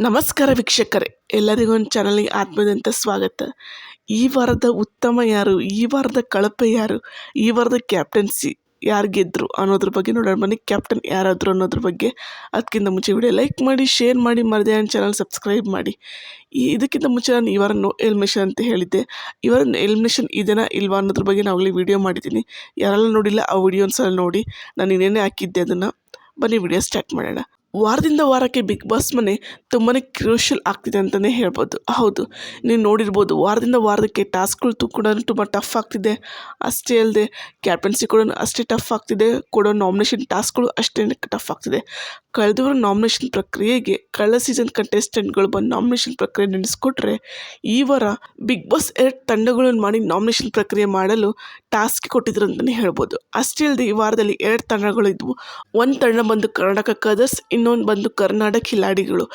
ನಮಸ್ಕಾರ ವೀಕ್ಷಕರೇ, ಎಲ್ಲರಿಗೂ ಒಂದು ಚಾನಲ್ಗೆ ಆತ್ಮದಂತ ಸ್ವಾಗತ. ಈ ವಾರದ ಉತ್ತಮ ಯಾರು, ಈ ವಾರದ ಕಳಪೆ ಯಾರು, ಈ ವಾರದ ಕ್ಯಾಪ್ಟನ್ಸಿ ಯಾರು ಗೆದ್ದರು ಅನ್ನೋದ್ರ ಬಗ್ಗೆ ನೋಡೋಣ. ಬನ್ನಿ ಕ್ಯಾಪ್ಟನ್ ಯಾರಾದರು ಅನ್ನೋದ್ರ ಬಗ್ಗೆ. ಅದಕ್ಕಿಂತ ಮುಂಚೆ ವಿಡಿಯೋ ಲೈಕ್ ಮಾಡಿ ಶೇರ್ ಮಾಡಿ, ಮರದೇ ಚಾನಲ್ ಸಬ್ಸ್ಕ್ರೈಬ್ ಮಾಡಿ. ಈ ಇದಕ್ಕಿಂತ ಮುಂಚೆ ನಾನು ಈ ವಾರ ನೋ ಎಲ್ಮಿಷನ್ ಅಂತ ಹೇಳಿದ್ದೆ. ಈ ವಾರ ಎಲಿಮಿನೇಷನ್ ಇದೆನಾ ಇಲ್ವಾ ಅನ್ನೋದ್ರ ಬಗ್ಗೆ ನಾವಾಗಲೇ ವಿಡಿಯೋ ಮಾಡಿದ್ದೀನಿ. ಯಾರೆಲ್ಲ ನೋಡಿಲ್ಲ ಆ ವಿಡಿಯೋ ಒಂದ್ಸಲ ನೋಡಿ. ನಾನು ಇನ್ನೇನೇ ಹಾಕಿದ್ದೆ ಅದನ್ನು. ಬನ್ನಿ ವಿಡಿಯೋ ಸ್ಟಾರ್ಟ್ ಮಾಡೋಣ. ವಾರದಿಂದ ವಾರಕ್ಕೆ ಬಿಗ್ ಬಾಸ್ ಮನೆ ತುಂಬಾ ಕ್ರೂಷಲ್ ಆಗ್ತಿದೆ ಅಂತಲೇ ಹೇಳ್ಬೋದು. ಹೌದು, ನೀವು ನೋಡಿರ್ಬೋದು, ವಾರದಿಂದ ವಾರಕ್ಕೆ ಟಾಸ್ಕ್ಗಳು ಕೂಡ ತುಂಬ ಟಫ್ ಆಗ್ತಿದೆ. ಅಷ್ಟೇ ಅಲ್ಲದೆ ಕ್ಯಾಪ್ಟನ್ಸಿ ಕೂಡ ಅಷ್ಟೇ ಟಫ್ ಆಗ್ತಿದೆ. ಕೊಡೋ ನಾಮಿನೇಷನ್ ಟಾಸ್ಕ್ಗಳು ಅಷ್ಟೇ ಟಫ್ ಆಗ್ತಿದೆ. ಕಳೆದವರ ನಾಮಿನೇಷನ್ ಪ್ರಕ್ರಿಯೆಗೆ ಕಳೆದ ಸೀಸನ್ ಕಂಟೆಸ್ಟೆಂಟ್ಗಳು ಬಂದು ನಾಮಿನೇಷನ್ ಪ್ರಕ್ರಿಯೆ ನಡೆಸ್ಕೊಟ್ರೆ ಈ ವಾರ ಬಿಗ್ ಬಾಸ್ ಎರಡು ತಂಡಗಳನ್ನು ಮಾಡಿ ನಾಮಿನೇಷನ್ ಪ್ರಕ್ರಿಯೆ ಮಾಡಲು ಟಾಸ್ಕ್ ಕೊಟ್ಟಿದ್ರು ಅಂತಲೇ ಹೇಳ್ಬೋದು. ಅಷ್ಟೇ ಅಲ್ಲದೆ ಈ ವಾರದಲ್ಲಿ ಎರಡು ತಂಡಗಳು ಇದ್ವು. ಒಂದು ತಂಡ ಬಂದು ಕರ್ನಾಟಕ ಕದರ್ಸ್ ಇನ್ನೊಂದು ಬಂದು ಕರ್ನಾಟಕ ಕಿಲಾಡಿಗಳು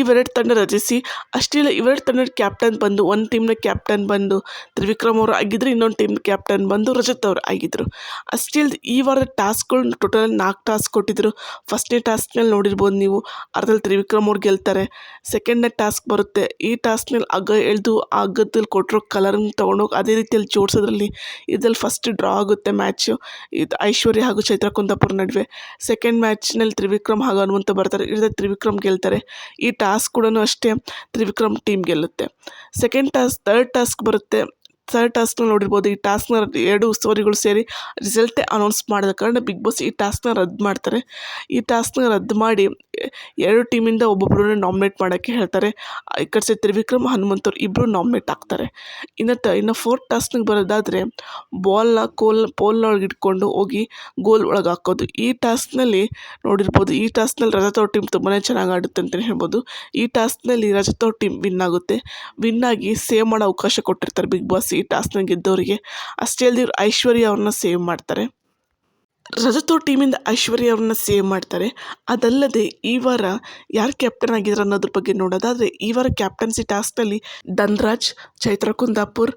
ಇವೆರಡು ತಂಡ ರಚಿಸಿ, ಅಷ್ಟೇ ಇಲ್ಲ ಇವೆರಡು ತಂಡದ ಕ್ಯಾಪ್ಟನ್ ಬಂದು, ಒಂದು ಟೀಮ್ನ ಕ್ಯಾಪ್ಟನ್ ಬಂದು ತ್ರಿವಿಕ್ರಮ್ ಅವರು ಆಗಿದ್ದರು ಇನ್ನೊಂದು ಟೀಮ್ ಕ್ಯಾಪ್ಟನ್ ಬಂದು ರಜತ್ ಅವರು ಆಗಿದ್ದರು ಅಷ್ಟೇ ಅಲ್ಲದೆ ಈ ವಾರದ ಟಾಸ್ಕ್ಗಳು ಟೋಟಲ್ ನಾಲ್ಕು ಟಾಸ್ಕ್ ಕೊಟ್ಟಿದ್ದರು ಫಸ್ಟ್ನೇ ಟಾಸ್ಕ್ನಲ್ಲಿ ನೋಡಿರ್ಬೋದು ನೀವು. ಅರ್ಧದಲ್ಲಿ ತ್ರಿವಿಕ್ರಮ್ ಅವ್ರು ಗೆಲ್ತಾರೆ. ಸೆಕೆಂಡ್ನೇ ಟಾಸ್ಕ್ ಬರುತ್ತೆ. ಈ ಟಾಸ್ಕ್ನಲ್ಲಿ ಹಗ್ಗ ಎಳೆದು ಆ ಹಗ್ಗದಲ್ಲಿ ಕೊಟ್ಟಿರೋ ಕಲರನ್ನು ತೊಗೊಂಡೋಗಿ ಅದೇ ರೀತಿಯಲ್ಲಿ ಜೋಡಿಸೋದ್ರಲ್ಲಿ ಇದ್ರಲ್ಲಿ ಫಸ್ಟ್ ಡ್ರಾ ಆಗುತ್ತೆ ಮ್ಯಾಚು ಇದು ಐಶ್ವರ್ಯ ಹಾಗೂ ಚೈತ್ರ ಕುಂದಾಪುರ ನಡುವೆ. ಸೆಕೆಂಡ್ ಮ್ಯಾಚ್ನಲ್ಲಿ ತ್ರಿವಿಕ್ರಮ್ ಹಾಗೂ ಹನುಮಂತ ಬರ್ತಾರೆ. ಇದ್ರಲ್ಲಿ ತ್ರಿವಿಕ್ರಮ್ ಗೆಲ್ತಾರೆ. ಈ ಟಾಸ್ಕ್ ಕೂಡ ಅಷ್ಟೇ ತ್ರಿವಿಕ್ರಮ್ ಟೀಮ್ ಗೆಲ್ಲುತ್ತೆ. ಸೆಕೆಂಡ್ ಟಾಸ್ಕ್ ತರ್ಡ್ ಟಾಸ್ಕ್ ಬರುತ್ತೆ. ಥರ್ಡ್ ಟಾಸ್ಕ್ನ ನೋಡಿರ್ಬೋದು. ಈ ಟಾಸ್ಕ್ನ ಎರಡು ಉಸ್ತುವಾರಿಗಳು ಸೇರಿ ರಿಸಲ್ಟೇ ಅನೌನ್ಸ್ ಮಾಡಿದ ಕಾರಣ ಬಿಗ್ ಬಾಸ್ ಈ ಟಾಸ್ಕ್ನ ರದ್ದು ಮಾಡ್ತಾರೆ. ಈ ಟಾಸ್ಕ್ನ ರದ್ದು ಮಾಡಿ ಎರಡು ಟೀಮಿಂದ ಒಬ್ಬೊಬ್ಬರನ್ನ ನಾಮಿನೇಟ್ ಮಾಡೋಕ್ಕೆ ಹೇಳ್ತಾರೆ. ಈ ಕಡೆ ಸೈಡ್ ತ್ರಿವಿಕ್ರಮ್ ಹನುಮಂತವ್ರು ಇಬ್ಬರು ನಾಮಿನೇಟ್ ಆಗ್ತಾರೆ. ಇನ್ನು ತ, ಇನ್ನು ಫೋರ್ತ್ ಟಾಸ್ಕ್ನಿಗೆ ಬರೋದಾದರೆ ಬಾಲ್ನ ಕೋಲ್ ಪೋಲ್ನೊಳಗೆ ಇಟ್ಕೊಂಡು ಹೋಗಿ ಗೋಲ್ ಒಳಗೆ ಹಾಕೋದು. ಈ ಟಾಸ್ಕ್ನಲ್ಲಿ ನೋಡಿರ್ಬೋದು, ಈ ಟಾಸ್ಕ್ನಲ್ಲಿ ರಜತೋರ್ ಟೀಮ್ ತುಂಬಾ ಚೆನ್ನಾಗಿ ಆಡುತ್ತೆ ಅಂತಲೇ ಹೇಳ್ಬೋದು. ಈ ಟಾಸ್ಕ್ನಲ್ಲಿ ರಜತೋರ್ ಟೀಮ್ ವಿನ್ ಆಗುತ್ತೆ. ವಿನ್ ಆಗಿ ಸೇವ್ ಮಾಡೋ ಅವಕಾಶ ಕೊಟ್ಟಿರ್ತಾರೆ ಬಿಗ್ ಬಾಸ್ ಈ ಟಾಸ್ಕ್ನ ಗೆದ್ದವರಿಗೆ ಅಷ್ಟೇ ಅಲ್ಲದೆ ಇವರು ಐಶ್ವರ್ಯ ಅವ್ರನ್ನ ಸೇವ್ ಮಾಡ್ತಾರೆ. ರಜತೋ ಟೀಮಿಂದ ಐಶ್ವರ್ಯ ಅವ್ರನ್ನ ಸೇವ್ ಮಾಡ್ತಾರೆ. ಅದಲ್ಲದೆ ಈ ವಾರ ಯಾರು ಕ್ಯಾಪ್ಟನ್ ಆಗಿದ್ರು ಅನ್ನೋದ್ರ ಬಗ್ಗೆ ನೋಡೋದಾದರೆ ಈ ವಾರ ಕ್ಯಾಪ್ಟನ್ಸಿ ಟಾಸ್ಕ್ನಲ್ಲಿ ಧನ್ರಾಜ್, ಚೈತ್ರ ಕುಂದಾಪುರ್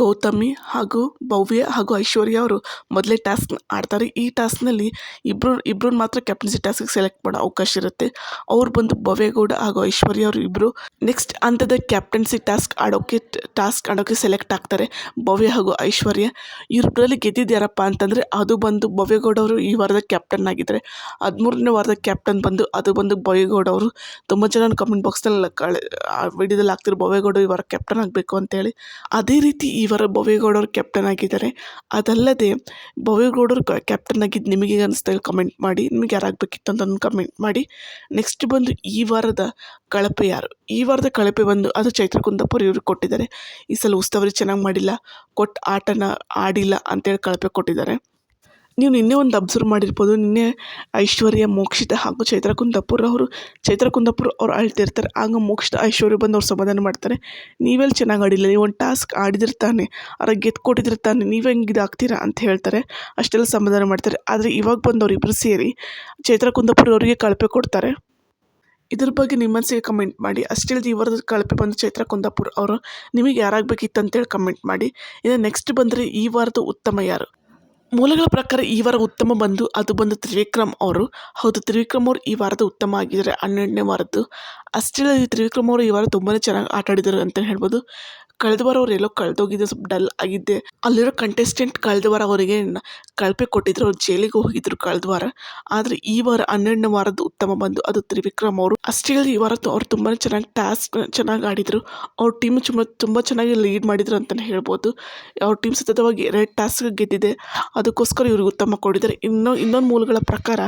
ಗೌತಮಿ ಹಾಗೂ ಭವ್ಯ ಹಾಗೂ ಐಶ್ವರ್ಯ ಅವರು ಮೊದಲೇ ಟಾಸ್ಕ್ ಆಡ್ತಾರೆ. ಈ ಟಾಸ್ಕ್ನಲ್ಲಿ ಇಬ್ಬರು ಇಬ್ಬರು ಮಾತ್ರ ಕ್ಯಾಪ್ಟನ್ಸಿ ಟಾಸ್ಕ್ಗೆ ಸೆಲೆಕ್ಟ್ ಮಾಡೋ ಅವಕಾಶ ಇರುತ್ತೆ. ಅವ್ರು ಬಂದು ಭವ್ಯಗೌಡ ಹಾಗೂ ಐಶ್ವರ್ಯ ಅವರು ಇಬ್ಬರು ನೆಕ್ಸ್ಟ್ ಹಂತದ ಕ್ಯಾಪ್ಟನ್ಸಿ ಟಾಸ್ಕ್ ಆಡೋಕ್ಕೆ ಟಾಸ್ಕ್ ಆಡೋಕ್ಕೆ ಸೆಲೆಕ್ಟ್ ಆಗ್ತಾರೆ. ಭವ್ಯ ಹಾಗೂ ಐಶ್ವರ್ಯ ಇವ್ರಲ್ಲಿ ಗೆದ್ದಿದ್ದು ಯಾರಪ್ಪ ಅಂತಂದರೆ ಅದು ಬಂದು ಭವ್ಯಗೌಡ ಅವರು ಈ ವಾರದ ಕ್ಯಾಪ್ಟನ್ ಆಗಿದ್ದಾರೆ ಹದಿಮೂರನೇ ವಾರದ ಕ್ಯಾಪ್ಟನ್ ಬಂದು ಅದು ಬಂದು ಭವ್ಯಗೌಡ ಅವರು. ತುಂಬ ಜನ ಕಮೆಂಟ್ ಬಾಕ್ಸ್ನಲ್ಲಿ ಕಳೆ ವಿಡಿಯೋದಲ್ಲಿ ಆಗ್ತಿರೋ ಭವ್ಯಗೌಡ ಈ ವಾರ ಕ್ಯಾಪ್ಟನ್ ಆಗಬೇಕು ಅಂತೇಳಿ. ಅದೇ ರೀತಿ ಈ ವಾರ ಭವ್ಯಗೌಡರು ಕ್ಯಾಪ್ಟನ್ ಆಗಿದ್ದಾರೆ. ಅದಲ್ಲದೆ, ಭವ್ಯಗೌಡರು ಕ್ಯಾಪ್ಟನ್ ಆಗಿದ್ದು ನಿಮಗೆ ಅನಿಸ್ದಾಗ ಕಮೆಂಟ್ ಮಾಡಿ. ನಿಮಗೆ ಯಾರಾಗಬೇಕಿತ್ತು ಅಂತ ಕಮೆಂಟ್ ಮಾಡಿ. ನೆಕ್ಸ್ಟ್ ಬಂದು ಈ ವಾರದ ಕಳಪೆ ಯಾರು? ಈ ವಾರದ ಕಳಪೆ ಬಂದು ಅದು ಚೈತ್ರ ಕುಂದಾಪುರ ಇವ್ರಿಗೆ ಕೊಟ್ಟಿದ್ದಾರೆ. ಈ ಸಲ ಉಸ್ತುವಾರಿ ಚೆನ್ನಾಗಿ ಮಾಡಿಲ್ಲ. ಕೊಟ್ಟು ಆಟನ ಆಡಿಲ್ಲ ಅಂತೇಳಿ ಕಳಪೆ ಕೊಟ್ಟಿದ್ದಾರೆ. ನೀವು ನಿನ್ನೆ ಒಂದು ಅಬ್ಸರ್ವ್ ಮಾಡಿರ್ಬೋದು. ನಿನ್ನೆ ಐಶ್ವರ್ಯ, ಮೋಕ್ಷಿತ ಹಾಗೂ ಚೈತ್ರ ಕುಂದಾಪುರ ಅವರು ಚೈತ್ರ ಕುಂದಾಪುರ ಅವ್ರು ಅಳ್ತಿರ್ತಾರೆ ಆಗ ಮೋಕ್ಷಿತ, ಐಶ್ವರ್ಯ ಬಂದು ಅವ್ರು ಸಮಾಧಾನ ಮಾಡ್ತಾರೆ. ನೀವೆಲ್ಲಿ ಚೆನ್ನಾಗಿ ಆಡಿಲ್ಲ. ನೀವು ಒಂದು ಟಾಸ್ಕ್ ಆಡಿದಿರ್ತಾನೆ ಅವ್ರಿಗೆ ಗೆದ್ದು ಕೊಟ್ಟಿದ್ದಿರ್ತಾನೆ ನೀವು ಹೆಂಗೆ ಇದಾಗ್ತೀರಾ ಅಂತ ಹೇಳ್ತಾರೆ. ಅಷ್ಟೆಲ್ಲ ಸಮಾಧಾನ ಮಾಡ್ತಾರೆ. ಆದರೆ ಇವಾಗ ಬಂದು ಅವರಿಬ್ಬರು ಸೇರಿ ಚೈತ್ರ ಕುಂದಾಪುರ ಅವರಿಗೆ ಕಳಪೆ ಕೊಡ್ತಾರೆ. ಇದ್ರ ಬಗ್ಗೆ ನಿಮ್ಮ ಮನಸ್ಸಿಗೆ ಕಮೆಂಟ್ ಮಾಡಿ. ಅಷ್ಟೇ ಅಲ್ಲದೆ ಈ ವಾರದ ಕಳಪೆ ಬಂದು ಚೈತ್ರ ಕುಂದಾಪುರ ಅವರು ನಿಮಗೆ ಯಾರಾಗಬೇಕಿತ್ತು ಅಂತೇಳಿ ಕಮೆಂಟ್ ಮಾಡಿ. ಇನ್ನು ನೆಕ್ಸ್ಟ್ ಬಂದರೆ ಈ ವಾರದ ಉತ್ತಮ ಯಾರು? ಮೂಲಗಳ ಪ್ರಕಾರ ಈ ವಾರ ಉತ್ತಮ ಬಂದು, ಅದು ಬಂದು ತ್ರಿವಿಕ್ರಮ್ ಅವರು. ಹೌದು, ತ್ರಿವಿಕ್ರಮ್ ಅವರು ಈ ವಾರದ ಉತ್ತಮ ಆಗಿದ್ದಾರೆ. ಹನ್ನೆರಡನೇ ವಾರದ್ದು. ಅಷ್ಟೇ ತ್ರಿವಿಕ್ರಮ್ ಅವರು ಈ ವಾರ ತುಂಬಾ ಚೆನ್ನಾಗಿ ಆಟ ಆಡಿದ್ದಾರೆ ಅಂತ ಹೇಳ್ಬೋದು. ಕಳೆದ ವಾರ ಅವ್ರು ಎಲ್ಲೋ ಕಳೆದೋಗಿದ್ದೆ ಸ್ವಲ್ಪ ಡಲ್ ಆಗಿದ್ದೆ. ಅಲ್ಲಿರೋ ಕಂಟೆಸ್ಟೆಂಟ್ ಕಳೆದ ವಾರ ಅವರಿಗೆ ಕಳಪೆ ಕೊಟ್ಟಿದ್ರು. ಅವ್ರು ಜೈಲಿಗೆ ಹೋಗಿದ್ರು ಕಳೆದ ವಾರ. ಆದರೆ ಈ ವಾರ ಹನ್ನೆರಡನೇ ವಾರದ ಉತ್ತಮ ಬಂದು, ಅದು ತ್ರಿವಿಕ್ರಮ್ ಅವರು. ಅಷ್ಟೇ ಈ ವಾರ ಅವ್ರು ತುಂಬಾ ಚೆನ್ನಾಗಿ ಟಾಸ್ಕ್ ಚೆನ್ನಾಗಿ ಆಡಿದರು. ಅವ್ರ ಟೀಮ್ ತುಂಬ ಚೆನ್ನಾಗಿ ಲೀಡ್ ಮಾಡಿದ್ರು ಅಂತಲೇ ಹೇಳ್ಬೋದು. ಅವ್ರ ಟೀಮ್ ಸತತವಾಗಿ ಎರಡು ಟಾಸ್ಕ್ ಗೆದ್ದಿದೆ. ಅದಕ್ಕೋಸ್ಕರ ಇವ್ರಿಗೆ ಉತ್ತಮ ಕೊಟ್ಟಿದ್ದಾರೆ. ಇನ್ನು, ಇನ್ನೊಂದು ಮೂಲಗಳ ಪ್ರಕಾರ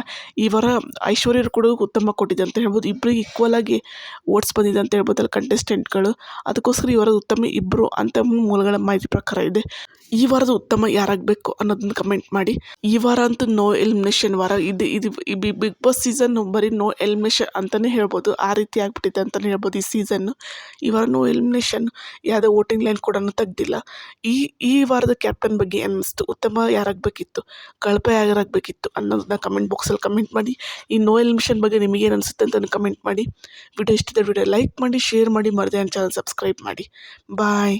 ಇವರ ವಾರ ಐಶ್ವರ್ಯರು ಕೂಡ ಉತ್ತಮ ಕೊಟ್ಟಿದೆ ಅಂತ ಹೇಳ್ಬೋದು. ಇಬ್ಬರಿಗೆ ಈಕ್ವಲ್ ಆಗಿ ಓಟ್ಸ್ ಬಂದಿದೆ ಅಂತ ಹೇಳ್ಬೋದಲ್ಲ ಕಂಟೆಸ್ಟೆಂಟ್ಗಳು ಅದಕ್ಕೋಸ್ಕರ ಇವರ ಉತ್ತಮ ಇಬ್ಬರು ಅಂತ ಮೂಲಗಳ ಮಾಹಿತಿ ಪ್ರಕಾರ ಇದೆ. ಈ ವಾರದ ಉತ್ತಮ ಯಾರಾಗಬೇಕು ಅನ್ನೋದನ್ನ ಕಮೆಂಟ್ ಮಾಡಿ. ಈ ವಾರ ಅಂತೂ ನೋ ಎಲಿಮಿನೇಷನ್ ವಾರ. ಇದು ಇದು ಬಿಗ್ ಬಾಸ್ ಸೀಸನ್ ಬರೀ ನೋ ಎಲಿಮಿನೇಷನ್ ಅಂತಲೇ ಹೇಳ್ಬೋದು. ಆ ರೀತಿ ಆಗಿಬಿಟ್ಟಿದೆ ಅಂತಲೇ ಹೇಳ್ಬೋದು ಈ ಸೀಸನ್ನು ಈ ವಾರ ನೋ ಎಲಿಮಿನೇಷನ್ ಯಾವುದೇ ವೋಟಿಂಗ್ ಲೈನ್ ಕೂಡ ತೆಗ್ದಿಲ್ಲ. ಈ ಈ ವಾರದ ಕ್ಯಾಪ್ಟನ್ ಬಗ್ಗೆ ಅನ್ನಿಸ್ತು. ಉತ್ತಮ ಯಾರಾಗಬೇಕಿತ್ತು ಕಳಪೆ ಯಾರಾಗಬೇಕಿತ್ತು ಅನ್ನೋದನ್ನ ಕಮೆಂಟ್ ಬಾಕ್ಸಲ್ಲಿ ಕಮೆಂಟ್ ಮಾಡಿ. ಈ ನೋ ಮಿಷನ್ ಬಗ್ಗೆ ನಿಮಗೇನು ಅನಿಸುತ್ತೆ ಅಂತ ಕಮೆಂಟ್ ಮಾಡಿ. ವಿಡಿಯೋ ಇಷ್ಟಿದೆ ವಿಡಿಯೋ ಲೈಕ್ ಮಾಡಿ ಶೇರ್ ಮಾಡಿ, ಮರದೇ ಚಾನಲ್ ಸಬ್ಸ್ಕ್ರೈಬ್ ಮಾಡಿ. ಬಾಯ್